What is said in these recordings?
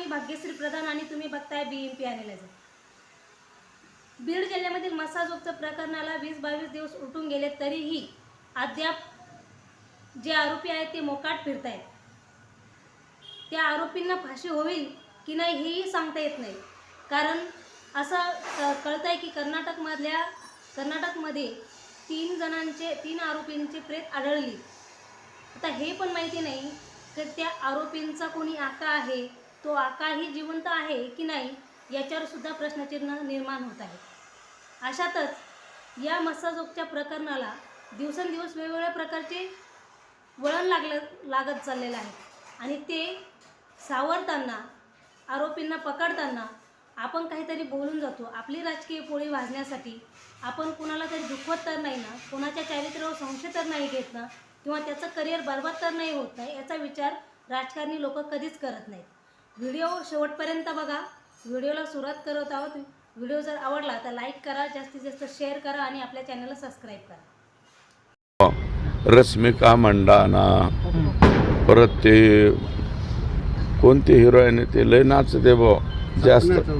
मी भाग्यश्री प्रधान आणि तुम्ही बघताय B M P analyser Beed जिल्ह्यामधील मसाजोगच्या प्रकरणाला वीस बावीस दिवस उलटून गेले तरीही अद्याप जे आरोपी आहेत ते मोकाट फिरतायत. त्या आरोपींना फाशी होईल की नाही हेही सांगता येत नाही. कारण असं कळत आहे की कर्नाटकमधल्या कर्नाटकमध्ये तीन जणांचे तीन आरोपींची प्रेत आढळली. आता हे पण माहिती नाही की त्या आरोपींचा कोणी आका आहे तो आकाही जिवंत आहे की नाही याच्यावर सुद्धा प्रश्नचिन्ह निर्माण होत आहे. अशातच या मस्साजोगच्या प्रकरणाला दिवसेंदिवस वेगवेगळ्या प्रकारचे वळण लागलं लागत चाललेलं आहे. आणि ते सावरताना आरोपींना पकडताना आपण काहीतरी बोलून जातो. आपली राजकीय पोळी वाजण्यासाठी आपण कुणाला तरी दुखवत तर नाही ना? कोणाच्या चारित्र्यावर संशय तर नाही घेत ना? किंवा त्याचं करिअर बरबाद तर नाही होत नाही? याचा विचार राजकारणी लोक कधीच करत नाहीत. व्हिडिओ शेवटपर्यंत बघा. व्हिडिओला सुरुवात करत आहोत. व्हिडिओ जर आवडला तर लाईक करा जास्तीत जास्त शेअर करा आणि आपल्या चॅनलला सबस्क्राईब करा. रश्मिका मंडाना. परत ते कोणती हिरोईन आहे ते लय नाचते बो जास्त.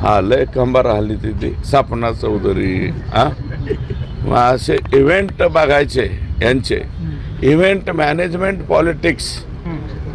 हा लय कंबार हल्ली तिथे सापना चौधरी हा? मग असे इव्हेंट बघायचे यांचे. इव्हेंट मॅनेजमेंट पॉलिटिक्स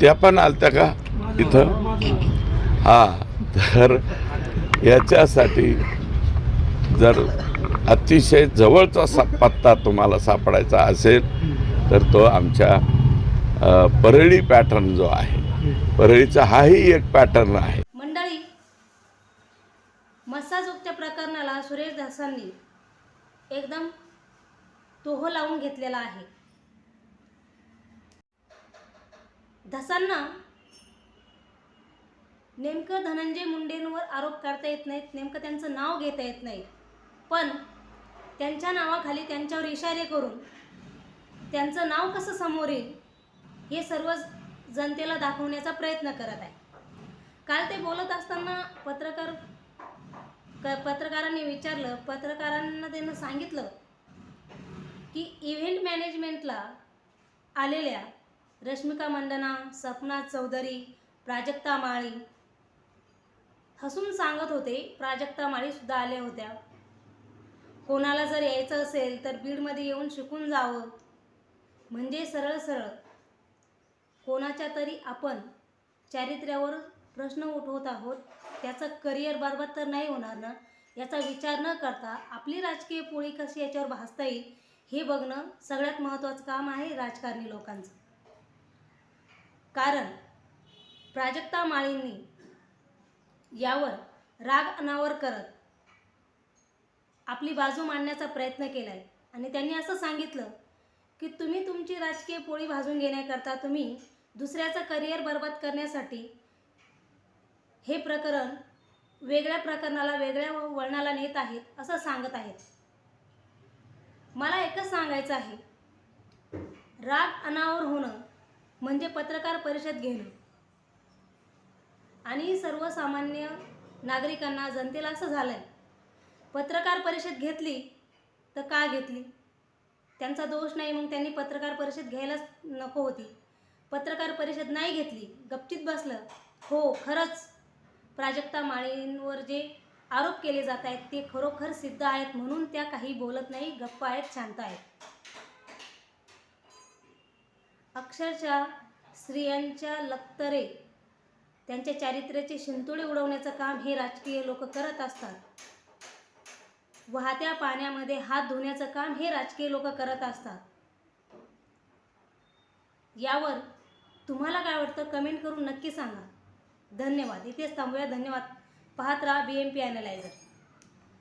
त्या पण आलत्या का इथं? हां तर याच्यासाठी जर अतिशय जवळचा सा पत्ता तुम्हाला सापडायचा असेल तर तो आमच्या परळी पॅटर्न जो आहे परळीचा हाही एक पॅटर्न आहे. मंडळी मस्साजोगच्या प्रकरणाला सुरेश दासांनी एकदम तोहो लावून घेतलेला आहे. धसांना नेमकं धनंजय मुंडेंवर आरोप करता येत नाहीत नेमकं त्यांचं नाव घेता येत नाही. पण त्यांच्या नावाखाली त्यांच्यावर इशारे करून त्यांचं नाव कसं समोर येईल हे सर्व जनतेला दाखवण्याचा प्रयत्न करत आहे. काल ते बोलत असताना पत्रकार क पत्रकारांनी विचारलं पत्रकारांना त्यानं सांगितलं की इव्हेंट मॅनेजमेंटला आलेल्या रश्मिका मंडना सपना चौधरी प्राजक्ता माळी. हसून सांगत होते प्राजक्ता माळीसुद्धा आल्या होत्या. कोणाला जर यायचं असेल तर बीडमध्ये येऊन शिकून जावं. म्हणजे सरळ सरळ. कोणाच्या तरी आपण चारित्र्यावर प्रश्न उठवत आहोत त्याचं करिअर बरबाद तर नाही होणार ना? याचा विचार न करता आपली राजकीय पोळी कशी याच्यावर भासता येईल हे बघणं सगळ्यात महत्त्वाचं काम आहे राजकारणी लोकांचं. कारण प्राजक्ता माळींनी यावर राग अनावर करत आपली बाजू मांडण्याचा प्रयत्न केला आहे आणि त्यांनी असं सांगितलं की तुम्ही तुमची राजकीय पोळी भाजून घेण्याकरता तुम्ही दुसऱ्याचं करिअर बरबाद करण्यासाठी हे प्रकरण वेगळ्या प्रकरणाला वेगळ्या वळणाला नेत आहेत असं सांगत आहेत. मला एकच सांगायचं आहे. राग अनावर होणं म्हणजे पत्रकार परिषद घेणं. आणि सर्वसामान्य नागरिकांना जनतेला असं झालं आहे पत्रकार परिषद घेतली तर का घेतली? त्यांचा दोष नाही मग त्यांनी पत्रकार परिषद घ्यायलाच नको होती. पत्रकार परिषद नाही घेतली गप्तीत बसलं. हो खरंच. प्राजक्ता माळींवर जे आरोप केले जात आहेत ते खरोखर सिद्ध आहेत म्हणून त्या काही बोलत नाही गप्प आहेत शांत आहेत. अक्षरशः स्त्रियांच्या लक्तरे त्यांच्या चारित्र्याचे शिंतोडे उडवण्याचं काम हे राजकीय लोक करत असतात. वाहत्या पाण्यामध्ये हात धुण्याचं काम हे राजकीय लोक करत असतात. यावर तुम्हाला काय वाटतं? कमेंट करून नक्की सांगा. धन्यवाद. इथेच थांबूया. धन्यवाद. पाहत राहा बी एम पी ॲनालायझर